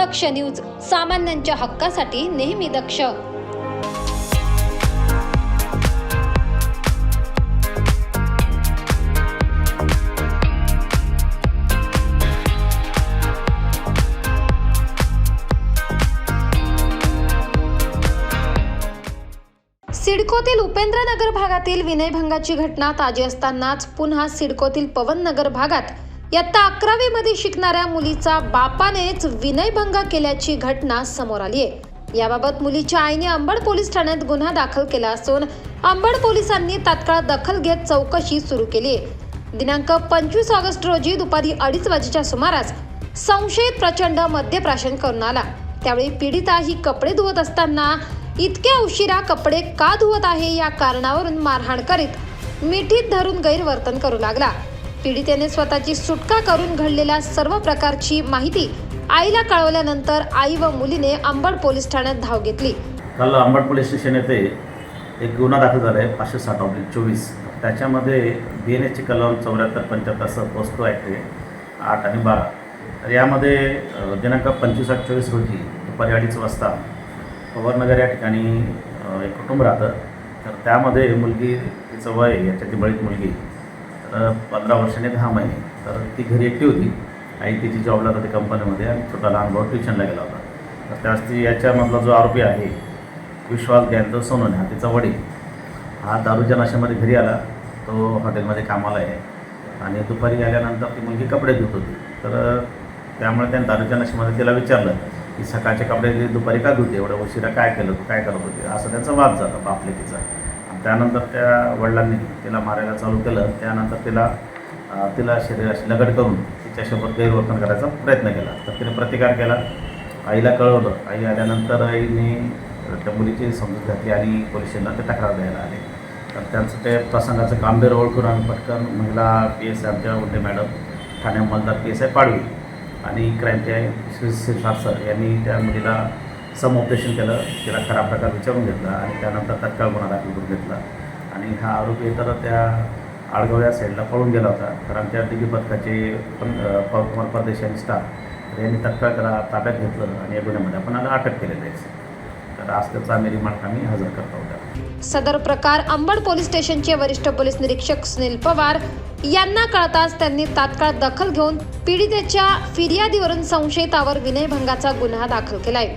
दक्ष news सामान्यांच्या हक्कासाठी नेहमी दक्ष. सिडकोतील उपेंद्रनगर भागातील विनयभंगाची घटना ताजी असतानाच पुन्हा सिडकोतील पवननगर भागात इयत्ता अकरावीमध्ये शिकणाऱ्या मुलीचा बापानेच विनयभंग केल्याची घटना समोर आली आहे याबाबत मुलीच्या आईने अंबड पोलीस ठाण्यात गुन्हा दाखल केला असून अंबड पोलिसांनी तात्काळ दखल घेत चौकशी सुरू केली आहे दिनांक पंचवीस ऑगस्ट रोजी दुपारी अडीच वाजेच्या सुमारास संशयित प्रचंड मद्यप्राशन करून आला. त्यावेळी पीडिता ही कपडे धुवत असताना इतक्या उशिरा कपडे का धुवत आहे या कारणावरून मारहाण करीत मिठीत धरून गैरवर्तन करू लागला. पीडितेने स्वतःची सुटका करून घडलेल्या सर्व प्रकारची माहिती आईला कळवल्यानंतर आई व मुलीने अंबड पोलीस ठाण्यात धाव घेतली. काल अंबड पोलीस स्टेशन येथे एक गुन्हा दाखल झाला आहे पाचशे साठ ऑब्लिक चोवीस. त्याच्यामध्ये बी एन एसची कलम चौऱ्याहत्तर पंच्याहत्तर सह पोस्को ॲक्ट आठ आणि बारा. तर यामध्ये दिनांक पंचवीस आठ चोवीस रोजी दुपारी अडीच वाजता पवारनगर या ठिकाणी एक कुटुंब राहतं. तर त्यामध्ये मुलगी तिचं वय आहे, याच्यातली बळीत मुलगी. पंधरा वर्षाने दहा महिने तर ती घरी एकटी होती. आई तिची जॉबला जाते कंपनीमध्ये आणि छोटा लहान भाऊ ट्युशनला गेला होता. तर त्यास ती याच्यामधला जो आरोपी आहे विश्वास ज्ञानदेव सोनून हा तिचा वडील. हा दारूच्या नशेमध्ये घरी आला. तो हॉटेलमध्ये कामाला आहे. आणि दुपारी आल्यानंतर ती मुलगी कपडे धुत होती. तर त्यामुळे त्या दारूच्या नशेमध्ये तिला विचारलं की सकाळचे कपडे दुपारी का धुते? एवढ्या उशिरा काय केलं? तू काय करत होते? असं त्यांचा वाद झाला बापलेकीचा. तिचा त्यानंतर त्या वडिलांनी तिला मारायला चालू केलं त्यानंतर तिला तिला शरीराशी लगट करून तिच्यासोबत गैरवर्तन करायचा प्रयत्न केला तर तिने प्रतिकार केला आईला कळवलं आई आल्यानंतर आईने त्या मुलीची समजूत घातली आणि पोलिसांना ते तक्रार द्यायला आले तर त्यांचं ते प्रसंगाचं गांभीर्य ओळखून आम्ही पटकन महिला पी एस आय आमच्या उंडे मॅडम ठाणे अंमलदार पी एस आय पाडवी आणि क्राईमचे श्री सिद्धार्थ सर यांनी त्या मुलीला समुपदेशन केलं तिला खरा प्रकार विचारून घेतला आणि त्यानंतर तत्काळ गुन्हा दाखल करून घेतला. आणि हा आरोपी तर त्या आडगाव या साईडला पळून गेला होता. तर आमच्या दिल्ली पथकाचे पण अ, पवार परदेशी आणि स्टाफ तर यांनी तत्काळ त्याला ताब्यात घेतलं आणि या गुन्ह्यामध्ये आपण आता अटक केलेलं आहे. तर आज त्याचा आम्ही रिमांड आम्ही हजर करतो आहोत. सदर प्रकार अंबड पोलीस स्टेशनचे वरिष्ठ पोलीस निरीक्षक सुनील पवार यांना कळताच त्यांनी तात्काळ दखल घेऊन पीडितेच्या फिर्यादीवरून संशयितावर विनयभंगाचा गुन्हा दाखल केलाय.